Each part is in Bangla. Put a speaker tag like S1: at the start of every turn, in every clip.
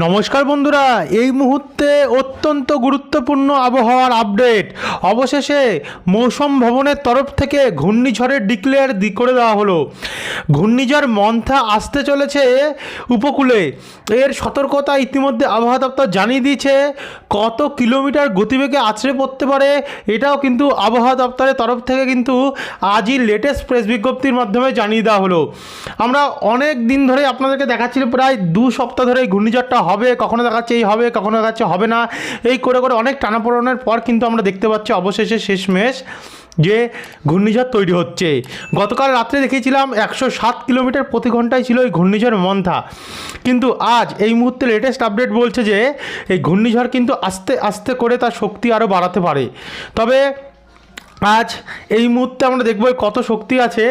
S1: নমস্কার বন্ধুরা, এই মুহূর্তে অত্যন্ত গুরুত্বপূর্ণ আবহাওয়ার আপডেট। অবশেষে মৌসুম ভবনের তরফ থেকে ঘূর্ণিঝড়ের ডিক্লেয়ার করে দেওয়া হলো। ঘূর্ণিঝড় মন্থা আসতে চলেছে উপকূলে। এর সতর্কতা ইতিমধ্যে আবহাওয়া দপ্তর জানিয়ে দিয়েছে, কত কিলোমিটার গতিবেগে আছড়ে পড়তে পারে এটাও কিন্তু আবহাওয়া দপ্তরের তরফ থেকে কিন্তু আজই লেটেস্ট প্রেস বিজ্ঞপ্তির মাধ্যমে জানিয়ে দেওয়া হলো। আমরা অনেক দিন ধরে আপনাদেরকে দেখাচ্ছিল প্রায় দু সপ্তাহ ধরে এই ঘূর্ণিঝড়টা হবে, কখনো দেখাচ্ছে এই হবে, কখনো দেখাচ্ছে হবে না। এই করে করে অনেক টানাপোড়নের পর কিন্তু আমরা দেখতে পাচ্ছি অবশেষে শেষমেশ যে ঘূর্ণিঝড় তৈরি হচ্ছে। গতকাল রাত্রে দেখিয়েছিলাম একশো সাত কিলোমিটার প্রতি ঘন্টায় ছিল এই ঘূর্ণিঝড় মন্থা। কিন্তু আজ এই মুহূর্তে লেটেস্ট আপডেট বলছে যে, এই ঘূর্ণিঝড় কিন্তু আস্তে আস্তে করে তার শক্তি আরও বাড়াতে পারে। তবে আজ এই মুহূর্তে আমরা দেখব কত শক্তি আছে।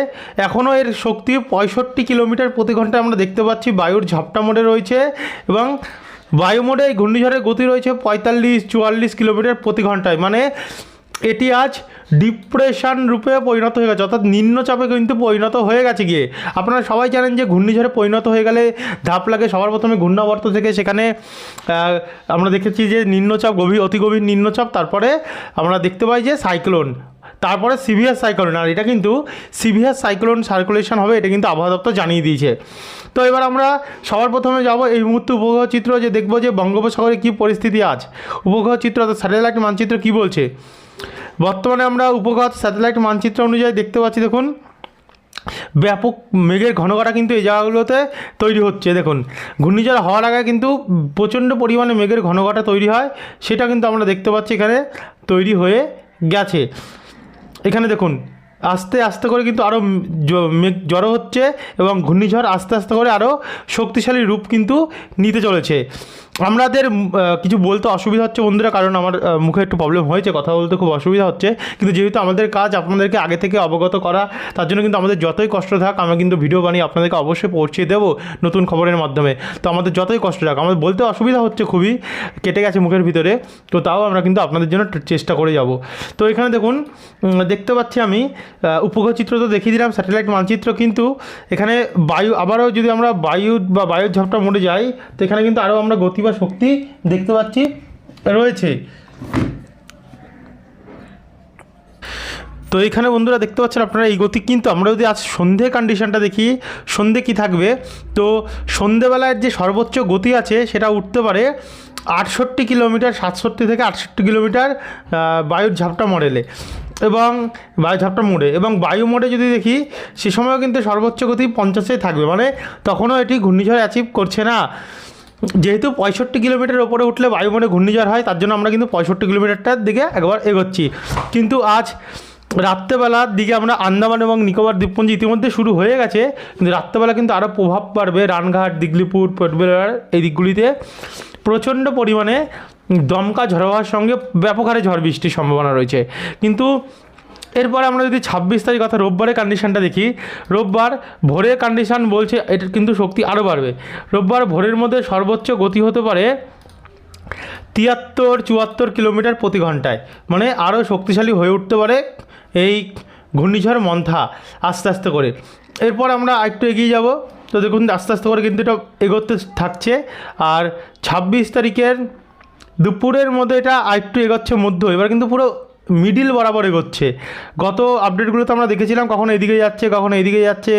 S1: এখনও এর শক্তি পঁয়ষট্টি কিলোমিটার প্রতি ঘন্টায় আমরা দেখতে পাচ্ছি। বায়ুর ঝাপটা মোডে রয়েছে এবং বায়ু মোডে এই ঘূর্ণিঝড়ের গতি রয়েছে পঁয়তাল্লিশ, চুয়াল্লিশ কিলোমিটার প্রতি ঘন্টায়। মানে এটি আজ ডিপ্রেশন রূপে পরিণত হয়ে গেছে। অর্থাৎ নিম্নচাপে কিন্তু পরিণত হয়ে গেছে গিয়ে। আপনারা সবাই জানেন যে ঘূর্ণিঝড়ে পরিণত হয়ে গেলে ধাপ লাগে। সবার প্রথমে ঘূর্ণাবর্ত থেকে সেখানে আমরা দেখেছি যে নিম্নচাপ, গভীর, অতি গভীর নিম্নচাপ। তারপরে আমরা দেখতে পাই যে সাইক্লোন। তারপরে সিভিয়ার সাইক্লোন, আর এটা কিন্তু সিভিয়ার সাইক্লোন সার্কুলেশন হবে, এটা কিন্তু আবহাওয়া দপ্তর জানিয়ে দিয়েছে। তো এবার আমরা সবার প্রথমে যাব এই মুহূর্তে উপগ্রহ চিত্র, যে দেখব যে বঙ্গোপসাগরে কী পরিস্থিতি আজ। উপগ্রহ চিত্র অর্থাৎ স্যাটেলাইট মানচিত্র কী বলছে? বর্তমানে আমরা উপগ্রহ স্যাটেলাইট মানচিত্র অনুযায়ী দেখতে পাচ্ছি, দেখুন। ব্যাপক মেঘের ঘনঘটা কিন্তু এই জায়গাগুলোতে তৈরি হচ্ছে, দেখুন। ঘূর্ণিঝড় হওয়ার আগে কিন্তু প্রচণ্ড পরিমাণে মেঘের ঘনঘটা তৈরি হয়, সেটা কিন্তু আমরা দেখতে পাচ্ছি এখানে তৈরি হয়ে গেছে। এখানে দেখুন, আস্তে আস্তে করে কিন্তু আরও মেঘ জড়ো হচ্ছে এবং ঘূর্ণিঝড় আস্তে আস্তে করে আরও শক্তিশালী রূপ কিন্তু নিতে চলেছে। আমাদের কিছু বলতে অসুবিধা হচ্ছে বন্ধুরা, কারণ আমার মুখে একটু প্রবলেম হয়েছে, কথা বলতে খুব অসুবিধা হচ্ছে। কিন্তু যেহেতু আমাদের কাজ আপনাদেরকে আগে থেকে অবগত করা, তার জন্য কিন্তু আমাদের যতই কষ্ট থাক, আমরা কিন্তু ভিডিও বানিয়ে আপনাদেরকে অবশ্যই পৌঁছে দেবো নতুন খবরের মাধ্যমে। তো আমাদের যতই কষ্ট থাক, আমাদের বলতে অসুবিধা হচ্ছে খুবই, কেটে গেছে মুখের ভিতরে, তো তাও আমরা কিন্তু আপনাদের জন্য চেষ্টা করে যাব। তো এখানে দেখুন দেখতে পাচ্ছি আমি উপগ্রহ চিত্র তো দেখিয়ে দিলাম স্যাটেলাইট মানচিত্র কিন্তু, এখানে বায়ু, আবারও যদি আমরা বায়ু বা বায়ুর ঝাপটা মরে যাই, তো এখানে কিন্তু আরও আমরা গতি বা শক্তি দেখতে পাচ্ছি, রয়েছে। তো এখানে বন্ধুরা দেখতে পাচ্ছেন আপনারা এই গতি, কিন্তু আমরা যদি আজ সন্ধে কন্ডিশনটা দেখি, সন্ধে কি থাকবে? তো সন্ধেবেলায় যে সর্বোচ্চ গতি আছে, সেটা উঠতে পারে আটষট্টি কিলোমিটার, সাতষট্টি থেকে আটষট্টি কিলোমিটার বায়ুর ঝাপটা মডেলে এবং বায়ু ঝাপটা মোড়ে, এবং বায়ু মোড়ে যদি দেখি, সে সময়ও কিন্তু সর্বোচ্চ গতি পঞ্চাশে থাকবে। মানে তখনও এটি ঘূর্ণিঝড় অ্যাচিভ করছে না। যেহেতু পঁয়ষট্টি কিলোমিটার ওপরে উঠলে বায়ুমণ্ডে ঘূর্ণিঝড় হয়, তার জন্য আমরা কিন্তু পঁয়ষট্টি কিলোমিটারটার দিকে একবার এগোচ্ছি। কিন্তু আজ রাত্রেবেলার দিকে আমরা আন্দামান এবং নিকোবর দ্বীপপুঞ্জ ইতিমধ্যে শুরু হয়ে গেছে, কিন্তু রাত্রেবেলা কিন্তু আরও প্রভাব পারবে রানঘাট, দিগলিপুর পোর্টবেলার এই দিকগুলিতে। প্রচণ্ড পরিমাণে দমকা ঝড় হওয়ার সঙ্গে ব্যাপক হারে ঝড় বৃষ্টির সম্ভাবনা রয়েছে। কিন্তু এরপরে আমরা যদি ছাব্বিশ তারিখ অর্থাৎ রোববারের কন্ডিশানটা দেখি, রোববার ভোরের কন্ডিশন বলছে, এটার কিন্তু শক্তি আরও বাড়বে। রোববার ভোরের মধ্যে সর্বোচ্চ গতি হতে পারে তিয়াত্তর, চুয়াত্তর কিলোমিটার প্রতি ঘন্টায়। মানে আরও শক্তিশালী হয়ে উঠতে পারে এই ঘূর্ণিঝড় মন্থা আস্তে আস্তে করে। এরপর আমরা একটু এগিয়ে যাব। তো দেখুন, আস্তে আস্তে করে কিন্তু এটা এগোতে থাকছে। আর ছাব্বিশ তারিখের দুপুরের মধ্যে এটা আরেকটু এগোচ্ছে মধ্য। এবার কিন্তু পুরো মিডিল বরাবর এগোচ্ছে। গত আপডেটগুলোতে আমরা দেখেছিলাম কখনো এদিকে যাচ্ছে, কখনো এদিকে যাচ্ছে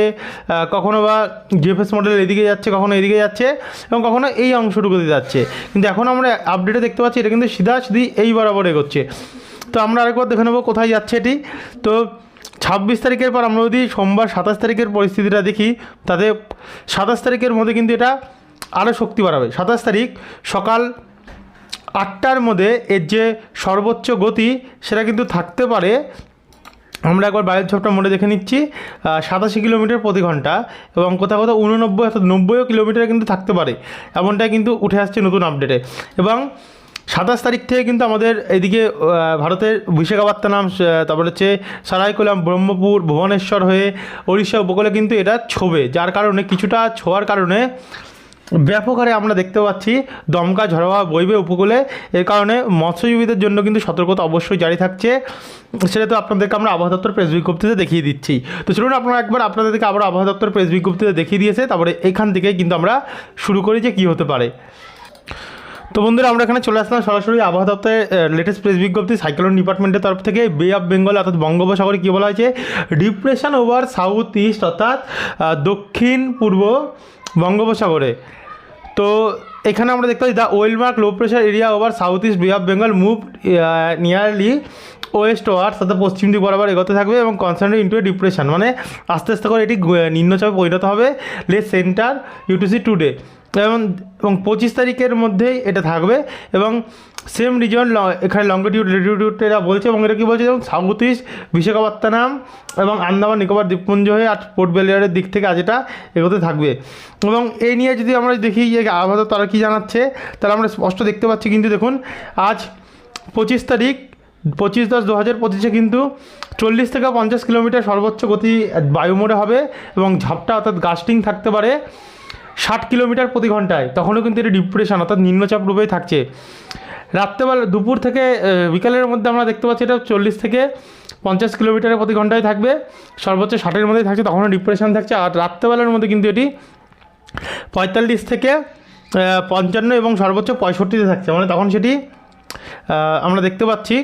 S1: কখনো বা জিএফএস মডেল এদিকে যাচ্ছে, কখনো এদিকে যাচ্ছে এবং কখনো এই অংশটুকুতে যাচ্ছে। কিন্তু এখন আমরা আপডেটে দেখতে পাচ্ছি এটা কিন্তু সিধা সিধি এই বরাবর এগোচ্ছে। তো আমরা আরেকবার দেখে নেব কোথায় যাচ্ছে এটি। তো ছাব্বিশ তারিখের পর আমরা যদি সোমবার সাতাশ তারিখের পরিস্থিতিটা দেখি, তাতে সাতাশ তারিখের মধ্যে কিন্তু এটা আরও শক্তি বাড়াবে। সাতাশ তারিখ সকাল আটটার মধ্যে এর যে সর্বোচ্চ গতি সেটা কিন্তু থাকতে পারে। আমরা একবার বায়ুর ঝোপটা মোড়ে দেখে নিচ্ছি। সাতাশি কিলোমিটার প্রতি ঘণ্টা এবং কোথাও কোথাও উননব্বই অর্থাৎ নব্বইও কিলোমিটার কিন্তু থাকতে পারে। এমনটাই কিন্তু উঠে আসছে নতুন আপডেটে এবং সাতাশ তারিখ থেকে কিন্তু আমাদের এদিকে ভারতের বিশাখাপত্তনম তারপরে হচ্ছে সারাইকোলাম, ব্রহ্মপুর, ভুবনেশ্বর হয়ে ওড়িশা উপকূলে কিন্তু এটা ছোবে। যার কারণে, কিছুটা ছোঁয়ার কারণে ব্যাপক হারে আমরা দেখতে পাচ্ছি দমকা ঝড় বইবে উপকূলে। এর কারণে মৎস্যজীবীদের জন্য কিন্তু সতর্কতা অবশ্যই জারি থাকছে। সেটা তো আপনাদেরকে আমরা আবহাওয়া দপ্তর প্রেস বিজ্ঞপ্তিতে দেখিয়ে দিচ্ছি। তো চলুন আপনারা একবার আপনাদেরকে আবার আবহাওয়া দপ্তর প্রেস বিজ্ঞপ্তিতে দেখিয়ে দিয়েছে। তারপরে এখান থেকে কিন্তু আমরা শুরু করি যে কী হতে পারে। তো বন্ধুরা, আমরা এখানে চলে আসলাম সরাসরি আবহাওয়া দপ্তরের লেটেস্ট প্রেস বিজ্ঞপ্তি সাইক্লোন ডিপার্টমেন্টের তরফ থেকে। বে অফ বেঙ্গল অর্থাৎ বঙ্গোপসাগরে কী বলা হয়েছে? ডিপ্রেশন ওভার সাউথ ইস্ট অর্থাৎ দক্ষিণ পূর্ব বঙ্গোপসাগরে। তো এখানে আমরা দেখতে পাচ্ছি the well marked low pressure area over south east Bihar Bengal move nearly westwards অর্থাৎ পশ্চিম দিক বরাবর এগোতে থাকবে এবং কনসেন্ট্রেট ইন্টু এ ডিপ্রেশন মানে আস্তে আস্তে করে এটি নিম্নচাপে পরিণত হবে। লে সেন্টার ইউটিসি টুডে এবং এবং পঁচিশ তারিখের মধ্যেই এটা থাকবে এবং সেম রিজন এখানে লঙ্গিটিউড লেটিটিউড এরা বলছে এবং এটা কী বলছে যেমন সাউথ ইস্ট বিশাখাপত্তনম এবং আন্দামান, নিকোবর, দ্বীপপুঞ্জ হয়ে আর পোর্ট বেলিয়ারের দিক থেকে আজ এটা এগোতে থাকবে। এবং এই নিয়ে যদি আমরা দেখি যে আবহাওয়া তারা কী জানাচ্ছে, তাহলে আমরা স্পষ্ট দেখতে পাচ্ছি কিন্তু দেখুন, আজ পঁচিশ তারিখ, পঁচিশ দশ দু হাজার পঁচিশে কিন্তু চল্লিশ থেকে পঞ্চাশ কিলোমিটার সর্বোচ্চ গতি বায়ুমোড়ে হবে এবং ঝাপটা অর্থাৎ গাস্টিং থাকতে পারে। ষাট কিলোমিটার প্রতি ঘন্টায়, তখনও কিন্তু এটি ডিপ্রেশন অর্থাৎ নিম্নচাপ রূপেই থাকছে। রাত্রেবেলা, দুপুর থেকে বিকালের মধ্যে আমরা দেখতে পাচ্ছি এটা চল্লিশ থেকে পঞ্চাশ কিলোমিটারের প্রতি ঘন্টায় থাকবে। সর্বোচ্চ ষাটের মধ্যেই থাকছে, তখনও ডিপ্রেশন থাকছে। আর রাত্রেবেলার মধ্যে কিন্তু এটি পঁয়তাল্লিশ থেকে পঞ্চান্ন এবং সর্বোচ্চ পঁয়ষট্টিতে থাকছে। মানে তখন সেটি আমরা দেখতে পাচ্ছি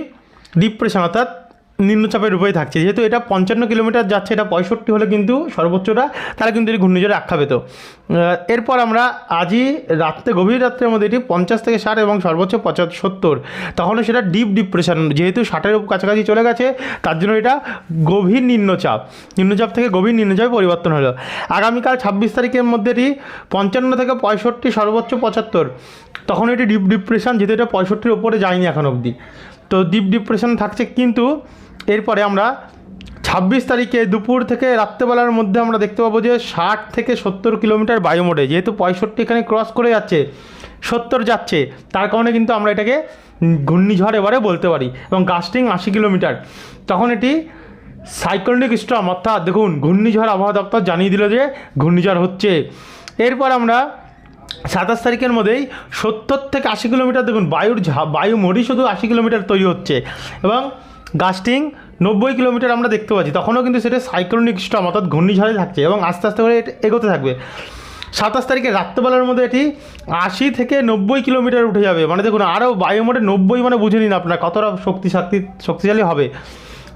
S1: ডিপ্রেশন অর্থাৎ নিম্নচাপের রূপেই থাকছে। যেহেতু এটা পঞ্চান্ন কিলোমিটার যাচ্ছে, এটা পঁয়ষট্টি হলে কিন্তু সর্বোচ্চটা তারা কিন্তু এটি ঘূর্ণিঝড়ে আখ্যা পেত এরপর আমরা আজই রাত্রে, গভীর রাত্রের মধ্যে এটি পঞ্চাশ থেকে ষাট এবং সর্বোচ্চ পঁচাত্তর। সত্তর তখনও সেটা ডিপ ডিপ্রেশন যেহেতু ষাটের কাছাকাছি চলে গেছে, তার জন্য এটা গভীর নিম্নচাপ। নিম্নচাপ থেকে গভীর নিম্নচাপে পরিবর্তন হলো। আগামীকাল ছাব্বিশ তারিখের মধ্যে এটি পঞ্চান্ন থেকে পঁয়ষট্টি, সর্বোচ্চ পঁচাত্তর। তখন এটি ডিপ ডিপ্রেশন যেহেতু এটা পঁয়ষট্টির ওপরে যায়নি এখন অবধি। তো ডিপ ডিপ্রেশন থাকছে, কিন্তু এরপরে আমরা ছাব্বিশ তারিখে দুপুর থেকে রাত্রেবেলার মধ্যে আমরা দেখতে পাবো যে ষাট থেকে সত্তর কিলোমিটার বায়ুমোডে, যেহেতু পঁয়ষট্টি এখানে ক্রস করে যাচ্ছে, সত্তর যাচ্ছে, তার কারণে কিন্তু আমরা এটাকে ঘূর্ণিঝড় এবারে বলতে পারি এবং গাস্টিং আশি কিলোমিটার। তখন এটি সাইক্লোনিক স্টর্ম, অর্থাৎ দেখুন, ঘূর্ণিঝড় আবহাওয়া দপ্তর জানিয়ে দিল যে ঘূর্ণিঝড় হচ্ছে। এরপর আমরা সাতাশ তারিখের মধ্যেই সত্তর থেকে আশি কিলোমিটার দেখুন, বায়ুর ঝা- বায়ু মরি শুধু আশি কিলোমিটার তৈরি হচ্ছে এবং গাস্টিং নব্বই কিলোমিটার আমরা দেখতে পাচ্ছি। তখনও কিন্তু সেটা সাইক্লোনিক স্টর্ম অর্থাৎ ঘূর্ণিঝড়ে থাকছে এবং আস্তে আস্তে করে এগোতে থাকবে। সাতাশ তারিখে রাত্রেবেলার মধ্যে এটি আশি থেকে নব্বই কিলোমিটার উঠে যাবে। মানে দেখুন আরও বায়ুমোটে নব্বই মানে বুঝে নিন আপনার কতটা শক্তি শক্তি শক্তিশালী হবে।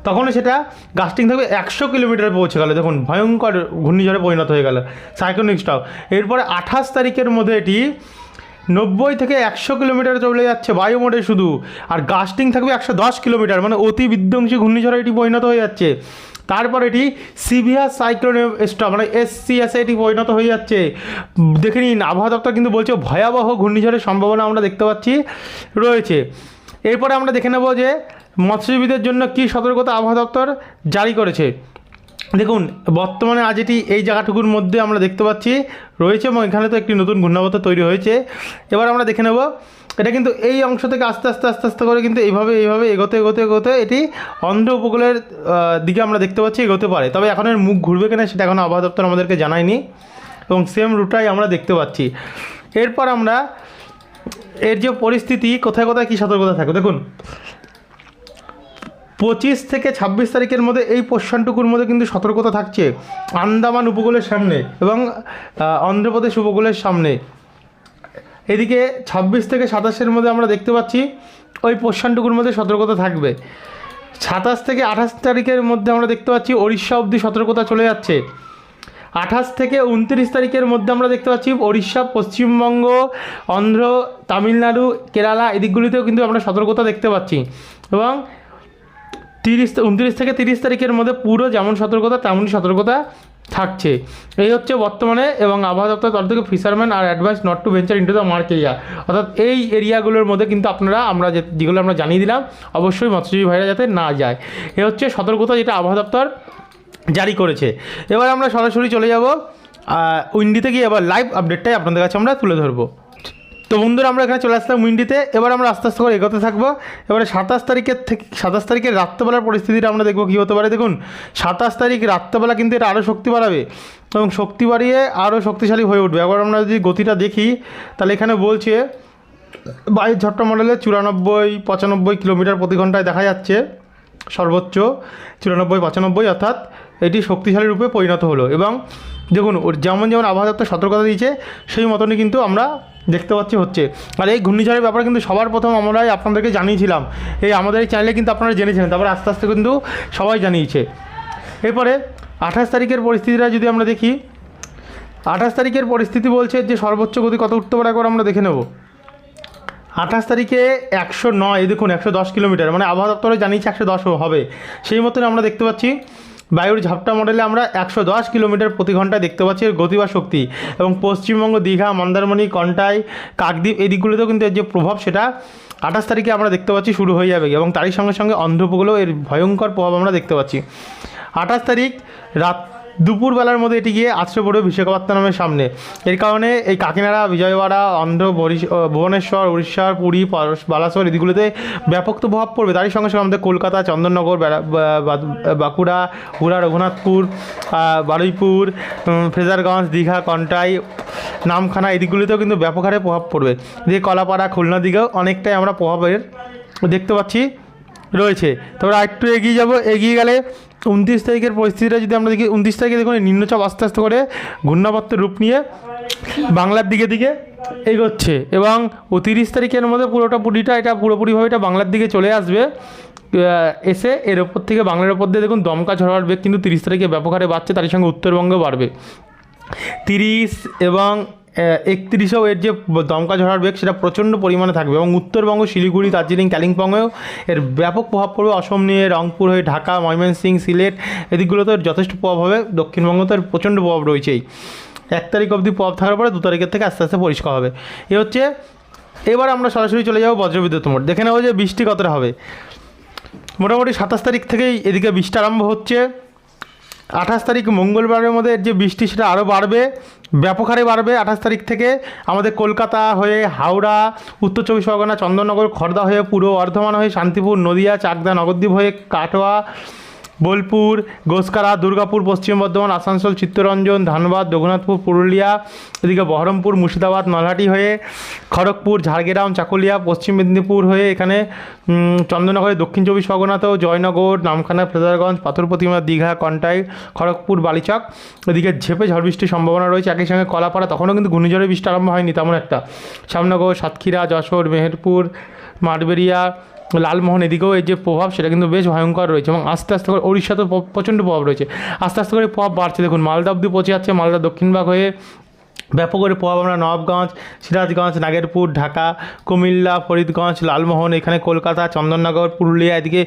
S1: তখন সেটা গাস্টিং থাকবে একশো কিলোমিটার পৌঁছে গেল। দেখুন, ভয়ঙ্কর ঘূর্ণিঝড়ে পরিণত হয়ে গেল সাইক্লোনিক স্টক এরপরে আঠাশ তারিখের মধ্যে এটি নব্বই থেকে একশো কিলোমিটার চলে যাচ্ছে বায়ুমোডে শুধু। আর গাস্টিং থাকবে একশো দশ কিলোমিটার মানে অতি বিধ্বংসী ঘূর্ণিঝড়ে এটি পরিণত হয়ে যাচ্ছে। তারপর এটি সিভিয়ার সাইক্লোন স্টপ মানে এসসিএসে এটি পরিণত হয়ে যাচ্ছে। দেখে নিন, আবহাওয়া দপ্তর কিন্তু বলছে ভয়াবহ ঘূর্ণিঝড়ের সম্ভাবনা আমরা দেখতে পাচ্ছি, রয়েছে। এরপরে আমরা দেখে নেব যে মৎস্যজীবীদের জন্য কী সতর্কতা আবহাওয়া দপ্তর জারি করেছে। দেখুন, বর্তমানে আজ এটি এই জায়গাটুকুর মধ্যে আমরা দেখতে পাচ্ছি, রয়েছে এবং এখানে তো একটি নতুন ঘূর্ণাবর্ত তৈরি হয়েছে। এবার আমরা দেখে নেব, এটা কিন্তু এই অংশ থেকে আস্তে আস্তে আস্তে আস্তে করে কিন্তু এইভাবে এইভাবে এগোতে এগোতে এগোতে এটি অন্ধ্র উপকূলের দিকে আমরা দেখতে পাচ্ছি এগোতে পারে। তবে এখন এর মুখ ঘুরবে কিনা সেটা এখন আবহাওয়া দপ্তর আমাদেরকে জানায়নি এবং সেম রুটাই আমরা দেখতে পাচ্ছি। এরপর আমরা এর যে পরিস্থিতি, কোথায় কোথায়, কী সতর্কতা থাকে দেখুন পঁচিশ থেকে ছাব্বিশ তারিখের মধ্যে এই পোর্শনটুকুর মধ্যে কিন্তু সতর্কতা থাকছে আন্দামান উপকূলের সামনে এবং অন্ধ্রপ্রদেশ উপকূলের সামনে। এদিকে ছাব্বিশ থেকে সাতাশের মধ্যে আমরা দেখতে পাচ্ছি ওই পোর্শনটুকুর মধ্যে সতর্কতা থাকবে। সাতাশ থেকে আঠাশ তারিখের মধ্যে আমরা দেখতে পাচ্ছি ওড়িশা অবধি সতর্কতা চলে যাচ্ছে। আঠাশ থেকে উনত্রিশ তারিখের মধ্যে আমরা দেখতে পাচ্ছি ওড়িশা, পশ্চিমবঙ্গ, অন্ধ্র, তামিলনাড়ু, কেরালা এদিকগুলিতেও কিন্তু আমরা সতর্কতা দেখতে পাচ্ছি। এবং তিরিশ উনত্রিশ থেকে তিরিশ তারিখের মধ্যে পুরো যেমন সতর্কতা তেমনই সতর্কতা থাকছে। এই হচ্ছে বর্তমানে এবং আবহাওয়া দপ্তর তরফ থেকে fisherman are advise not to venture into the mark area অর্থাৎ এই এরিয়াগুলোর মধ্যে কিন্তু আপনারা, আমরা যেগুলো আমরা জানিয়ে দিলাম, অবশ্যই মৎস্যজীবী ভাইরা যাতে না যায়। এ হচ্ছে সতর্কতা যেটা আবহাওয়া দপ্তর জারি করেছে। এবার আমরা সরাসরি চলে যাব উইন্ডিতে গিয়ে এবার লাইভ আপডেটটাই আপনাদের কাছে আমরা তুলে ধরবো। তো বন্ধুরা, আমরা এখানে চলে আসলাম উইন্ডিতে। এবার আমরা আস্তে আস্তে করে এগোতে থাকব। এবারে সাতাশ তারিখের থেকে সাতাশ তারিখের রাত্রেবেলার পরিস্থিতিটা আমরা দেখব কী হতে পারে। দেখুন, সাতাশ তারিখ রাত্রেবেলা কিন্তু এটা আরও শক্তি বাড়াবে এবং শক্তি বাড়িয়ে আরও শক্তিশালী হয়ে উঠবে। এবার আমরা যদি গতিটা দেখি, তাহলে এখানে বলছে, বাইশ ঝট্টা মডেলে চুরানব্বই পঁচানব্বই কিলোমিটার প্রতি ঘন্টায় দেখা যাচ্ছে, সর্বোচ্চ চুরানব্বই পঁচানব্বই অর্থাৎ এটি শক্তিশালী রূপে পরিণত হলো এবং দেখুন, ওর যেমন যেমন আবহাওয়া দপ্তর সতর্কতা দিয়েছে, সেই মতনই কিন্তু আমরা দেখতে পাচ্ছি হচ্ছে। আর এই ঘূর্ণিঝড়ের ব্যাপারে কিন্তু সবার প্রথম আমরাই আপনাদেরকে জানিয়েছিলাম। এই আমাদের এই চ্যানেলে কিন্তু আপনারা জেনেছিলেন তারপরে আস্তে আস্তে কিন্তু সবাই জানিয়েছে। এরপরে আঠাশ তারিখের পরিস্থিতিটা যদি আমরা দেখি, আঠাশ তারিখের পরিস্থিতি বলছে যে সর্বোচ্চ গতি কত উঠতে পারে একবার আমরা দেখে নেব। আঠাশ তারিখে একশো নয় দেখুন, একশো দশ কিলোমিটার মানে আবহাওয়া দপ্তরে জানিয়েছে একশো দশ হবে। সেই মতন আমরা দেখতে পাচ্ছি। বায়ুর ঝাপটা মডেলে আমরা একশো দশ কিলোমিটার প্রতি ঘন্টায় দেখতে পাচ্ছি এর গতি বা শক্তি এবং পশ্চিমবঙ্গ, দীঘা, মন্দারমণি, কন্টাই, কাকদ্বীপ এই দিকগুলোতেও কিন্তু এর যে প্রভাব সেটা আঠাশ তারিখে আমরা দেখতে পাচ্ছি শুরু হয়ে যাবে এবং তারই সঙ্গে সঙ্গে অন্ধ্রপগুলো এর ভয়ঙ্কর প্রভাব আমরা দেখতে পাচ্ছি। আঠাশ তারিখ রাত দুপুরবেলার মধ্যে এটি গিয়ে আছড়ে পড়বে বিশাখাপত্তনমের সামনে। এর কারণে এই কাকিনাড়া, বিজয়ওয়াড়া, অন্ধ্র ভুবনেশ্বর, উড়িষ্যার, পুরী বালাসোর এদিকগুলোতে ব্যাপক তো প্রভাব পড়বে। তারই সঙ্গে সঙ্গে আমাদের কলকাতা, চন্দননগর বাঁকুড়া হুড়া রঘুনাথপুর বারুইপুর ফ্রেজারগঞ্জ দীঘা, কন্টাই, নামখানা এদিকগুলিতেও কিন্তু ব্যাপক হারে প্রভাব পড়বে। যে কলাপাড়া, খুলনা দিকেও অনেকটাই আমরা প্রভাবের দেখতে পাচ্ছি রয়েছে। তারপরে আরেকটু এগিয়ে যাব, এগিয়ে গেলে উনত্রিশ তারিখের পরিস্থিতিটা যদি আমরা দেখি, উনত্রিশ তারিখে দেখুন নিম্নচাপ আস্তে আস্তে করে ঘূর্ণাবর্তের রূপ নিয়ে বাংলার দিকে দিকে এগোচ্ছে এবং তিরিশ তারিখের মধ্যে পুরোটা পুরিটা, এটা পুরোপুরিভাবে এটা বাংলার দিকে চলে আসবে। এসে এর ওপর থেকে বাংলার ওপর দিয়ে দেখুন, দমকা ঝড়ার বেগ কিন্তু তিরিশ তারিখে ব্যাপক হারে বাড়ছে তার সঙ্গে উত্তরবঙ্গেও বাড়বে। তিরিশ এবং একত্রিশেও এর যে দমকা ঝড়ার বেগ সেটা প্রচণ্ড পরিমাণে থাকবে এবং উত্তরবঙ্গ, শিলিগুড়ি, দার্জিলিং, কালিম্পংয়েও এর ব্যাপক প্রভাব পড়বে। অসম নিয়ে রংপুর হয়ে ঢাকা, ময়মনসিংহ, সিলেট এদিকগুলোতে যথেষ্ট প্রভাব হবে। দক্ষিণবঙ্গ তো এর প্রচণ্ড প্রভাব রয়েছেই। এক তারিখ অবধি প্রভাব থাকার পরে দু তারিখের থেকে আস্তে আস্তে পরিষ্কার হবে। এ হচ্ছে, এবার আমরা সরাসরি চলে যাব বজ্রবিদ্যুৎ মোট দেখে নেব যে বৃষ্টি কতটা হবে। মোটামুটি সাতাশ তারিখ থেকেই এদিকে বৃষ্টি আরম্ভ হচ্ছে। আঠাশ তারিখ মঙ্গলবারের মধ্যে যে বৃষ্টি সেটা আরও বাড়বে, ব্যাপক হারে বাড়বে আঠাশ তারিখ থেকে। আমাদের কলকাতা হয়ে হাওড়া, উত্তর চব্বিশ পরগনা, চন্দননগর, খর্দা হয়ে পুরো বর্ধমান হয়ে শান্তিপুর, নদিয়া, চাকদা নগরদ্বীপ হয়ে কাটোয়া বোলপুর গোসকারা দুর্গাপুর, পশ্চিম বর্ধমান, আসানসোল, চিত্তরঞ্জন, ধানবাদ, রঘুনাথপুর, পুরুলিয়া, এদিকে বহরমপুর, মুর্শিদাবাদ নলহাটি হয়ে খড়গপুর, ঝাড়গ্রাম, চাকুলিয়া, পশ্চিম মেদিনীপুর হয়ে এখানে চন্দননগরে, দক্ষিণ চব্বিশ পরগনাতেও জয়নগর, নামখানা, ফ্রেজারগঞ্জ, পাথর প্রতিমা, দীঘা, কন্টাই, খড়গপুর, বালিচক, এদিকে ঝেপে ঝড় বৃষ্টির সম্ভাবনা রয়েছে। একই সঙ্গে কলাপাড়া, তখনও কিন্তু ঘূর্ণিঝড়ের বৃষ্টি আরম্ভ হয়নি তেমন একটা। শ্যামনগর, সাতক্ষীরা, যশোর, মেহেরপুর মাঠবেরিয়া লালমোহন এদিকেও এর যে প্রভাব, সেটা কিন্তু বেশ ভয়ঙ্কর রয়েছে এবং আস্তে আস্তে করে উড়িষ্যাতেও প্রচণ্ড প্রভাব রয়েছে। আস্তে আস্তে করে প্রভাব বাড়ছে। দেখুন, মালদা অব্দি পৌঁছে যাচ্ছে। মালদা দক্ষিণভাগ হয়ে ব্যাপক করে প্রভাব আমরা নবাবগঞ্জ সিরাজগঞ্জ, নাগেরপুর, ঢাকা, কুমিল্লা, ফরিদগঞ্জ, লালমোহন, এখানে কলকাতা, চন্দননগর, পুরুলিয়া, এদিকে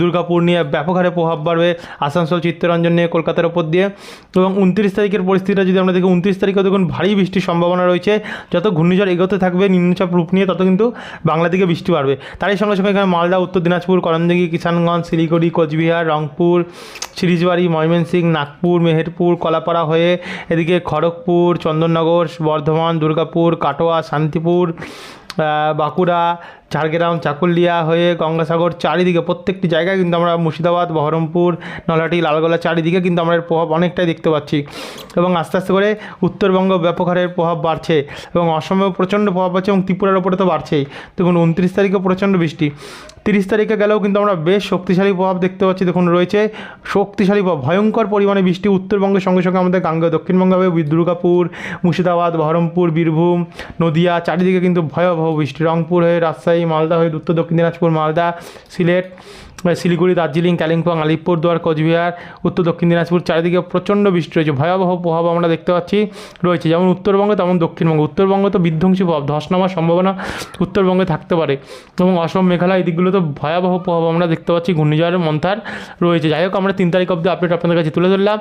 S1: দুর্গাপুর নিয়ে ব্যাপক হারে প্রভাব বাড়বে আসানসোল, চিত্তরঞ্জন নিয়ে কলকাতার ওপর দিয়ে। এবং উনত্রিশ তারিখের পরিস্থিতিটা যদি আমরা দেখি, উনত্রিশ তারিখে দেখুন ভারী বৃষ্টির সম্ভাবনা রয়েছে। যত ঘূর্ণিঝড় এগোতে থাকবে, নিম্নচাপ রূপ নিয়ে তত কিন্তু বাংলা দিকে বৃষ্টি বাড়বে। তারই সঙ্গে সঙ্গে এখানে মালদা, উত্তর দিনাজপুর করঞ্জগি কিষানগঞ্জ, শিলিগুড়ি, কোচবিহার, রংপুর, সিরিজবাড়ি, ময়মনসিংহ, নাগপুর, মেহেরপুর, কলাপাড়া হয়ে এদিকে খড়গপুর, চন্দননগর বর্ধমান, দুর্গাপুর, কাটোয়া, শান্তিপুর বাঁকুড়া, ঝাড়গ্রাম, চাকুলিয়া হয়ে গঙ্গাসাগর চারিদিকে প্রত্যেকটি জায়গায় কিন্তু আমরা মুর্শিদাবাদ, বহরমপুর, নলহাটি, লালগোলা চারিদিকে কিন্তু আমরা এর প্রভাব অনেকটাই দেখতে পাচ্ছি। এবং আস্তে আস্তে করে উত্তরবঙ্গ ব্যাপক হারে এর প্রভাব বাড়ছে এবং অসমেও প্রচণ্ড প্রভাব পাচ্ছে এবং ত্রিপুরার ওপরে তো বাড়ছেই। দেখুন, উনত্রিশ তারিখে প্রচণ্ড বৃষ্টি। তিরিশ তারিখে গেলেও কিন্তু আমরা বেশ শক্তিশালী প্রভাব দেখতে পাচ্ছি। দেখুন, রয়েছে শক্তিশালী প্রভাব, ভয়ঙ্কর পরিমাণে বৃষ্টি উত্তরবঙ্গের সঙ্গে সঙ্গে আমাদের গাঙ্গেয় দক্ষিণবঙ্গে হবে দুর্গাপুর, মুর্শিদাবাদ, বহরমপুর, বীরভূম, নদিয়া, চারিদিকে কিন্তু ভয়াবহ বৃষ্টি। রংপুর হয়ে রাজশাহী, মালদা হয়ে উত্তর দক্ষিণ দিনাজপুর, মালদা, সিলেট শিলিগুড়ি, দার্জিলিং, কালিম্পং, আলিপুরদুয়ার, কোচবিহার, উত্তর দক্ষিণ দিনাজপুর চারিদিকে প্রচণ্ড বৃষ্টি রয়েছে। ভয়াবহ প্রভাব আমরা দেখতে পাচ্ছি, রয়েছে। যেমন উত্তরবঙ্গে তেমন দক্ষিণবঙ্গে। উত্তরবঙ্গে তো বিধ্বংসী প্রভাব, ধস নামার সম্ভাবনা উত্তরবঙ্গে থাকতে পারে। এবং অসম, মেঘালয় এই দিকগুলো তো ভয়াবহ প্রভাব আমরা দেখতে পাচ্ছি। ঘূর্ণিঝড়ের মন্থার রয়েছে। যাই হোক, আমরা তিন তারিখ অব্দি আপডেট আপনাদের কাছে তুলে ধরলাম।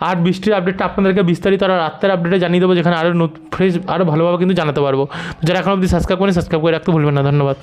S1: আর বৃষ্টির আপডেটটা আপনাদেরকে বিস্তারিত আর রাত্রের আপডেটে জানিয়ে দেবো, যেখানে আরও ফ্রেশ আরও ভালোভাবে কিন্তু জানাতে পারব। যারা এখন অবধি সাবস্ক্রাইব করেন সাবস্ক্রাইব করে রাখতে ভুলবেন না। ধন্যবাদ।